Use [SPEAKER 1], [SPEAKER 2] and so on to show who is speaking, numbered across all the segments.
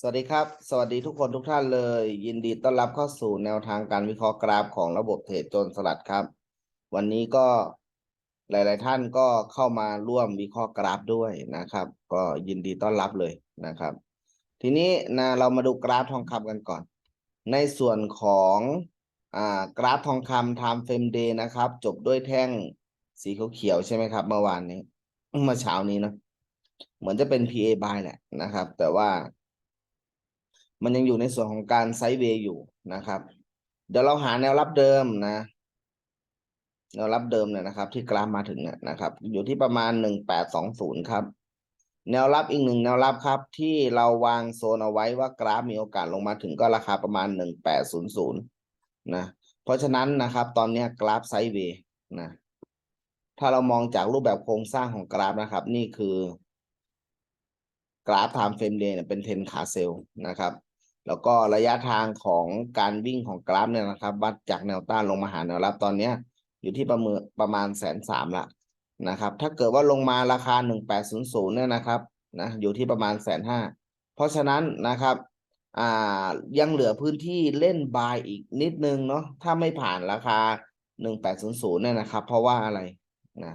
[SPEAKER 1] สวัสดีครับ สวัสดีทุกคนทุกท่านเลย ยินดีต้อนรับเข้าสู่แนวทางการวิเคราะห์กราฟของระบบเทรดโจนสลัดครับ วันนี้ก็หลาย ๆ ท่านก็เข้ามาร่วมวิเคราะห์กราฟด้วยนะครับ ก็ยินดีต้อนรับเลยนะครับ ทีนี้นะเรามาดูกราฟทองคำกันก่อน ในส่วนของอ่ากราฟทองคำ time frame day นะครับ จบด้วยแท่งสีเขียวๆใช่ไหมครับ เมื่อวานนี้เมื่อเช้านี้เนะเหมือนจะเป็น PA buy แหละนะครับ แต่ว่า มันยังอยู่ในส่วนของการไซด์เวย์อยู่นะครับ เดี๋ยวเราหาแนวรับเดิมนะแนวรับเดิมเนี่ยนะครับ ที่กราฟมาถึงเนี่ยนะครับ อยู่ที่ประมาณหนึ่งแปดสองศูนย์ครับ แนวรับอีกหนึ่งแนวรับครับ ที่เราวางโซนเอาไว้ว่ากราฟมีโอกาสลงมาถึงก็ราคาประมาณหนึ่งแปดศูนย์ศูนย์นะเพราะฉะนั้นนะครับ ตอนนี้กราฟไซด์เวย์นะถ้าเรามองจากรูปแบบโครงสร้างของกราฟนะครับ นี่คือกราฟ time frame day เนี่ยเป็นเทนขาเซลล์นะครับ แล้วก็ระยะทางของการวิ่งของกราฟเนี่ยนะครับ วัดจากแนวต้านลงมาหาแนวรับตอนเนี้ย อยู่ที่ประเมินประมาณแสนสามละนะครับ ถ้าเกิดว่าลงมาราคาหนึ่งแปดศูนย์ศูนย์เนี่ยนะครับนะอยู่ที่ประมาณแสนห้าเพราะฉะนั้นนะครับอ่ายังเหลือพื้นที่เล่นบายอีกนิดนึงเนาะถ้าไม่ผ่านราคาหนึ่งแปดศูนย์ศูนย์เนี่ยนะครับ เพราะว่าอะไรนะ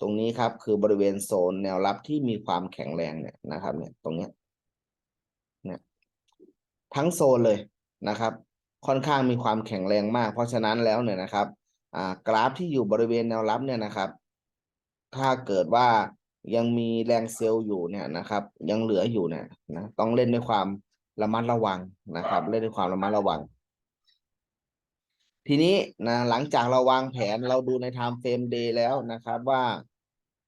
[SPEAKER 1] ตรงนี้ครับคือบริเวณโซนแนวรับที่มีความแข็งแรงเนี่ยนะครับเนี่ยตรงเนี้ยเนี่ย ทั้งโซนเลยนะครับ ค่อนข้างมีความแข็งแรงมาก เพราะฉะนั้นแล้วเนี่ยนะครับกราฟที่อยู่บริเวณแนวรับเนี่ยนะครับ ถ้าเกิดว่ายังมีแรงเซลล์อยู่เนี่ยนะครับ ยังเหลืออยู่เนี่ยนะต้องเล่นด้วยความระมัดระวังนะครับ เล่นด้วยความระมัดระวัง ทีนี้นะหลังจากเราวางแผนเราดูใน time frame day แล้วนะครับว่า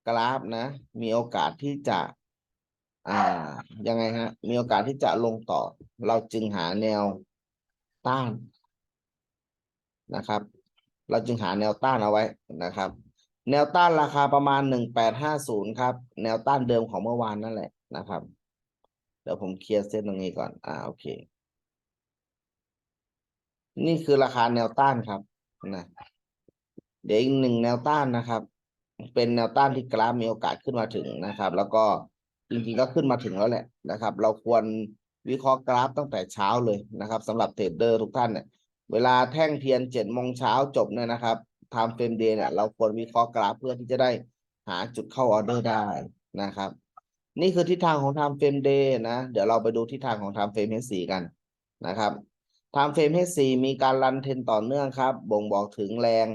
[SPEAKER 1] กราฟนะ มีโอกาสที่จะ อ่า ยังไงฮะ มีโอกาสที่จะลงต่อ เราจึงหาแนวต้านนะครับ เราจึงหาแนวต้านเอาไว้นะครับ แนวต้านราคาประมาณหนึ่งแปดห้าศูนย์ครับ แนวต้านเดิมของเมื่อวานนั่นแหละนะครับ เดี๋ยวผมเคลียร์เส้นตรงนี้ก่อน อ่า โอเค นี่คือราคาแนวต้านครับนะเดี๋ยวอีกหนึ่งแนวต้านนะครับ เป็นแนวต้านที่กราฟมีโอกาสขึ้นมาถึงนะครับ แล้วก็ จริงๆก็ขึ้นมาถึงแล้วแหละนะครับ เราควรวิเคราะห์กราฟตั้งแต่เช้าเลยนะครับสำหรับเทรดเดอร์ทุกท่านเนี่ยเวลาแท่งเทียนเจ็ดโมงเช้าจบเนี่ยนะครับไทำเฟรมเดย์เนี่ยเราควรวิเคราะห์กราฟเพื่อที่จะได้หาจุดเข้าออเดอร์ได้นะครับ นี่คือทิศทางของไทำเฟรมเดย์นะ เดี๋ยวเราไปดูทิศทางของไทำเฟรมเฮสีกันนะครับไทม์เฟรม H4 มีการรันเทนต่อเนื่องครับ บ่งบอกถึงแรง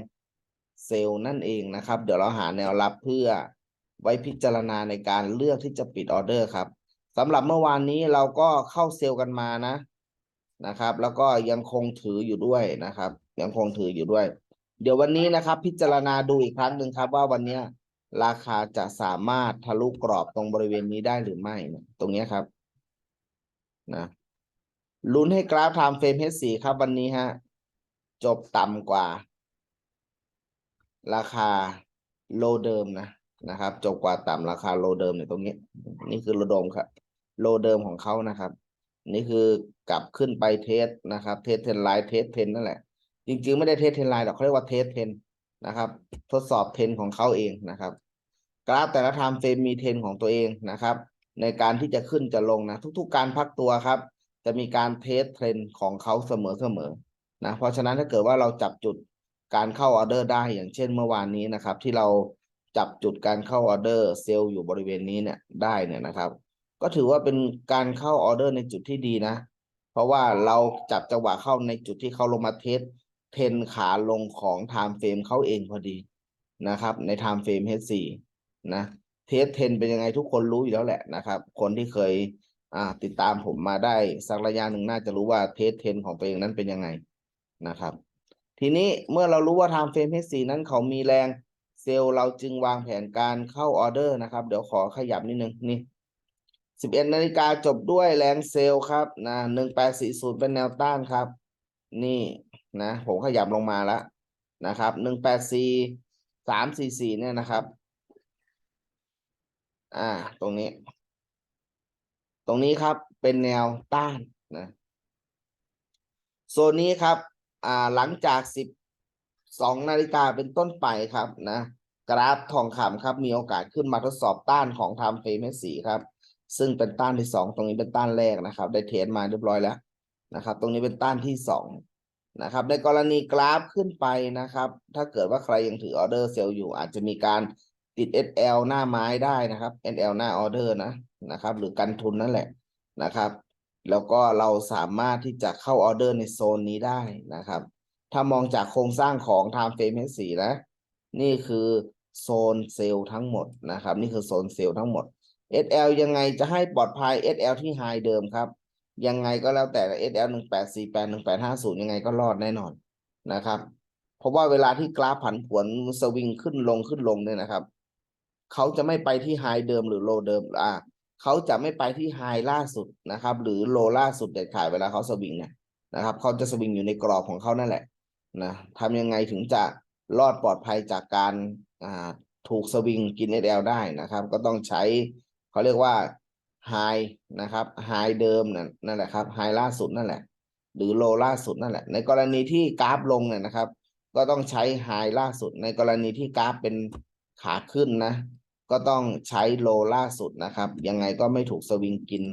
[SPEAKER 1] เซลล์นั่นเองนะครับ เดี๋ยวเราหาแนวรับเพื่อ ไว้พิจารณาในการเลือกที่จะปิดออเดอร์ครับสำหรับเมื่อวานนี้เราก็เข้าเซลล์กันมานะนะครับ แล้วก็ยังคงถืออยู่ด้วยนะครับ ยังคงถืออยู่ด้วย เดี๋ยววันนี้นะครับ พิจารณาดูอีกครั้งหนึ่งครับ ว่าวันนี้ราคาจะสามารถทะลุกรอบตรงบริเวณนี้ได้หรือไม่นี่ยตรงนี้ครับนะลุ้นให้กราฟ time frame H4 ครับวันนี้ฮะจบต่ำกว่า ราคาโลเดิมนะ นะครับจบกว่าต่ำราคาโลเดิมเนี่ยตรงนี้ นี่คือโลเดิมครับ โลเดิมของเขานะครับ นี่คือกลับขึ้นไปเทสนะครับ เทสเทนไลน์เทสเทนนั่นแหละ จริง ๆ ไม่ได้เทสเทนไลน์หรอกเขาเรียกว่าเทสเทนนะครับ ทดสอบเทนของเขาเองนะครับ กราฟแต่ละ time frame มีเทนของตัวเองนะครับ ในการที่จะขึ้นจะลงนะ ทุก ๆ การพักตัวครับ จะมีการเทสเทรนของเขาเสมอๆนะเพราะฉะนั้นถ้าเกิดว่าเราจับจุดการเข้าออเดอร์ได้อย่างเช่นเมื่อวานนี้นะครับ ที่เรา จับจุดการเข้าออเดอร์เซลล์อยู่บริเวณนี้เนี่ยได้เนี่ยนะครับ ก็ถือว่าเป็นการเข้าออเดอร์ในจุดที่ดีนะ เพราะว่าเราจับจังหวะเข้าในจุดที่เขาลงมาเทสเทนขาลงของ time frame เขาเองพอดีนะครับ ใน time frame H4 นะเทสเทนเป็นยังไงทุกคนรู้อยู่แล้วแหละนะครับ คนที่เคยอ่าติดตามผมมาได้สักระยะหนึ่งน่าจะรู้ว่าเทสเทนของตัวเองนั้นเป็นยังไงนะครับ ทีนี้เมื่อเรารู้ว่า time frame H4 นั้นเขามีแรง เซลล์เราจึงวางแผนการเข้าออเดอร์นะครับ เดี๋ยวขอขยับนิดนึงนี่สิบเอ็ดนาฬิกาจบด้วยแรงเซลล์ครับนะหนึ่งแปดสี่ศูนย์เป็นแนวต้านครับ นี่นะผมขยับลงมาแล้วนะครับหนึ่งแปดสี่สามสี่สี่เนี่ยนะครับ อ่า ตรงนี้ ตรงนี้ครับเป็นแนวต้านนะโซนนี้ครับ อ่าหลังจากสิบ สองนาฬิกาเป็นต้นไปครับนะ กราฟทองคำครับ มีโอกาสขึ้นมาทดสอบต้านของไทม์เฟรมสีครับ ซึ่งเป็นต้านที่สองตรงนี้เป็นต้านแรกนะครับ ได้เทรดมาเรียบร้อยแล้วนะครับ ตรงนี้เป็นต้านที่สองนะครับ ในกรณีกราฟขึ้นไปนะครับ ถ้าเกิดว่าใครยังถือออเดอร์เซลล์อยู่ อาจจะมีการติด SL หน้าไม้ได้นะครับ SL หน้าออเดอร์นะนะครับ หรือกันทุนนั่นแหละนะครับ แล้วก็เราสามารถที่จะเข้าออเดอร์ในโซนนี้ได้นะครับ ถ้ามองจากโครงสร้างของ Time Frame H4 นะ นี่คือโซนเซลล์ทั้งหมดนะครับ นี่คือโซนเซลล์ทั้งหมด SL ยังไงจะให้ปลอดภัย SL ที่ไฮเดิมครับ ยังไงก็แล้วแต่ SL หนึ่งแปดสี่แปดหนึ่งแปดห้าศูนย์ยังไงก็รอดแน่นอนนะครับ เพราะว่าเวลาที่กราฟผันผวนสวิงขึ้นลงขึ้นลงเนี่ยนะครับ เขาจะไม่ไปที่ไฮเดิมหรือโลเดิมอ่าเขาจะไม่ไปที่ไฮล่าสุดนะครับ หรือโลล่าสุดเด็ดขาดเวลาเขาสวิงเนี่ยนะครับ เขาจะสวิงอยู่ในกรอบของเขานั่นแหละ นะทำยังไงถึงจะรอดปลอดภัยจากการถูกสวิงกิน SL ได้นะครับ ก็ต้องใช้เขาเรียกว่าไฮนะครับไฮเดิมนั่นนั่นแหละครับไฮล่าสุดนั่นแหละ หรือโลล่าสุดนั่นแหละ ในกรณีที่กราฟลงเนี่ยนะครับ ก็ต้องใช้ไฮล่าสุด ในกรณีที่กราฟเป็นขาขึ้นนะ ก็ต้องใช้โลล่าสุดนะครับ ยังไงก็ไม่ถูกสวิงกิน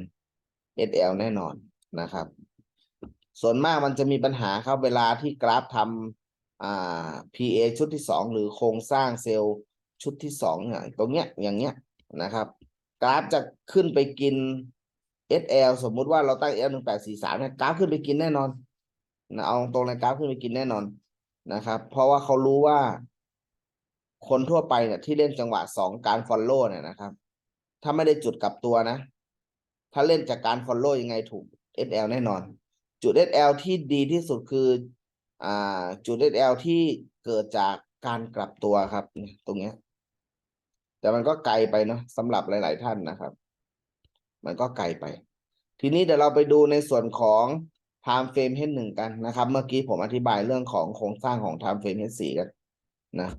[SPEAKER 1] SL แน่นอนนะครับ ส่วนมากมันจะมีปัญหาครับเวลาที่กราฟทำอ่า PA ชุดที่สองหรือโครงสร้างเซลล์ชุดที่สองเนี่ยตรงเนี้ยอย่างเงี้ยนะครับ กราฟจะขึ้นไปกิน SL สมมุติว่าเราตั้ง L หนึ่งแปดสี่สามเนี่ยกราฟขึ้นไปกินแน่นอนนะเอาตรงในกราฟขึ้นไปกินแน่นอนนะครับ เพราะว่าเขารู้ว่า คนทั่วไปเนี่ยที่เล่นจังหวะสองการฟอลโล่เนี่ยนะครับ ถ้าไม่ได้จุดกลับตัวนะ ถ้าเล่นจากการฟอลโล่ยังไงถูก SL แน่นอน จุด SL ที่ดีที่สุดคืออ่าจุด SL ที่เกิดจากการกลับตัวครับ ตรงเนี้ย แต่มันก็ไกลไปเนาะสำหรับหลาย ๆ ท่านนะครับ มันก็ไกลไป ทีนี้เดี๋ยวเราไปดูในส่วนของ time frame H1 กันนะครับ เมื่อกี้ผมอธิบายเรื่องของโครงสร้างของ time frame H4 กันนะ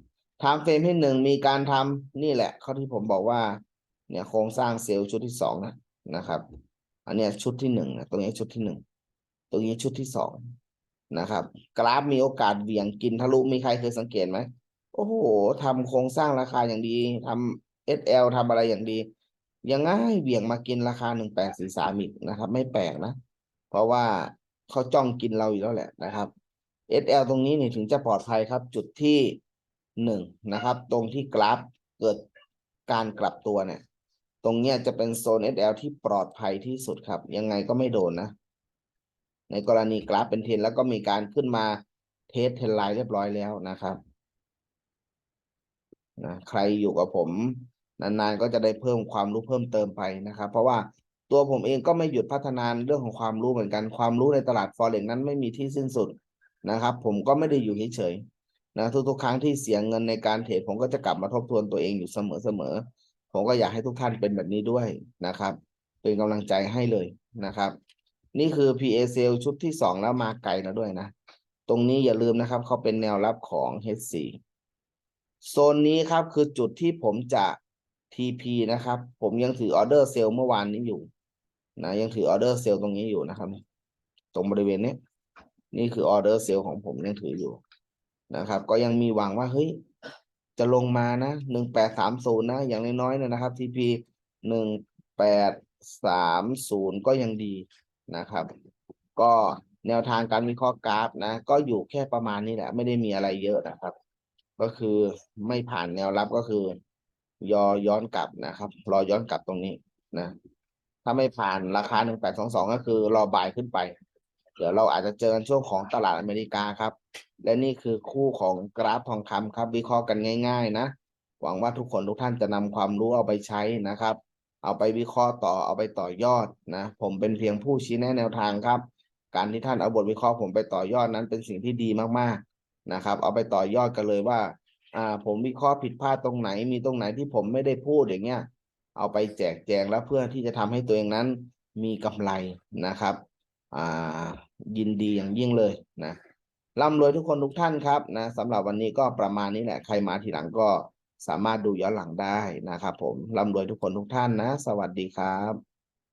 [SPEAKER 1] time frame H1 มีการทำนี่แหละข้อที่ผมบอกว่า เนี่ยโครงสร้างเซลล์ชุดที่สองนะนะครับ อันเนี้ยชุดที่หนึ่งนะตรงนี้ชุดที่หนึ่ง ตรงนี้ชุดที่สองนะครับ กราฟมีโอกาสเหวี่ยงกินทะลุมีใครเคยสังเกตไหมโอ้โหทำโครงสร้างราคาอย่างดีทำ SL ทำอะไรอย่างดี ยังไงเหวี่ยงมากินราคาหนึ่งแปดสี่สามอีกนะครับ ไม่แปลกนะ เพราะว่าเขาจ้องกินเราอยู่แล้วแหละนะครับ SL ตรงนี้นี่ถึงจะปลอดภัยครับ จุดที่หนึ่งนะครับ ตรงที่กราฟเกิดการกลับตัวเนี่ย ตรงเนี้ยจะเป็นโซน SL ที่ปลอดภัยที่สุดครับ ยังไงก็ไม่โดนนะ ในกรณีกราฟเป็นเทนแล้วก็มีการขึ้นมาเทสเทนไลน์เรียบร้อยแล้วนะครับนะใครอยู่กับผม นานๆก็จะได้เพิ่มความรู้เพิ่มเติมไปนะครับ เพราะว่าตัวผมเองก็ไม่หยุดพัฒนาเรื่องของความรู้เหมือนกัน ความรู้ในตลาดฟอเร็กนั้นไม่มีที่สิ้นสุดนะครับ ผมก็ไม่ได้อยู่เฉยๆนะทุกๆครั้งที่เสียเงินในการเทรดผมก็จะกลับมาทบทวนตัวเองอยู่เสมอๆผมก็อยากให้ทุกท่านเป็นแบบนี้ด้วยนะครับ เป็นกำลังใจให้เลยนะครับ นี่คือ PA s a l ชุดที่สองแล้วมาไกลแล้วด้วยนะ ตรงนี้อย่าลืมนะครับ เขาเป็นแนวรับของ H4 โซนนี้ครับคือจุดที่ผมจะ TP นะครับ ผมยังถือออเดอร์เซลเมื่อวานนี้อยู่นะยังถือออเดอร์เซลตรงนี้อยู่นะครับ ตรงบริเวณนี้ นี่คือออเดอร์เซลของผมยังถืออยู่นะครับ ก็ยังมีหวังว่าเฮ้ยจะลงมานะหนึ่งแปดสามศูนย์นะ อย่างน้อยๆเนี่ยนะครับ TP หนึ่งแปดสามศูนย์ก็ยังดี นะครับ ก็แนวทางการวิเคราะห์กราฟนะ ก็อยู่แค่ประมาณนี้แหละ ไม่ได้มีอะไรเยอะนะครับ ก็คือไม่ผ่านแนวรับก็คือ ยอย้อนกลับนะครับ รอย้อนกลับตรงนี้นะ ถ้าไม่ผ่านราคาหนึ่งแปดสองสองก็คือรอบายขึ้นไป เดี๋ยวเราอาจจะเจอกันช่วงของตลาดอเมริกาครับ และนี่คือคู่ของกราฟทองคำครับ วิเคราะห์กันง่าย ๆ นะหวังว่าทุกคนทุกท่านจะนำความรู้เอาไปใช้นะครับ เอาไปวิเคราะห์ต่อเอาไปต่อยอดนะ ผมเป็นเพียงผู้ชี้แนะแนวทางครับ การที่ท่านเอาบทวิเคราะห์ผมไปต่อยอดนั้นเป็นสิ่งที่ดีมากๆนะครับ เอาไปต่อยอดกันเลยว่าอ่าผมวิเคราะห์ผิดพลาดตรงไหน มีตรงไหนที่ผมไม่ได้พูดอย่างเงี้ยเอาไปแจกแจงแล้วเพื่อที่จะทำให้ตัวเองนั้นมีกำไรนะครับอ่ายินดีอย่างยิ่งเลยนะร่ำรวยทุกคนทุกท่านครับนะสำหรับวันนี้ก็ประมาณนี้แหละใครมาทีหลังก็ สามารถดูย้อนหลังได้นะครับผมร่ำรวยทุกคนทุกท่านนะ สวัสดีครับ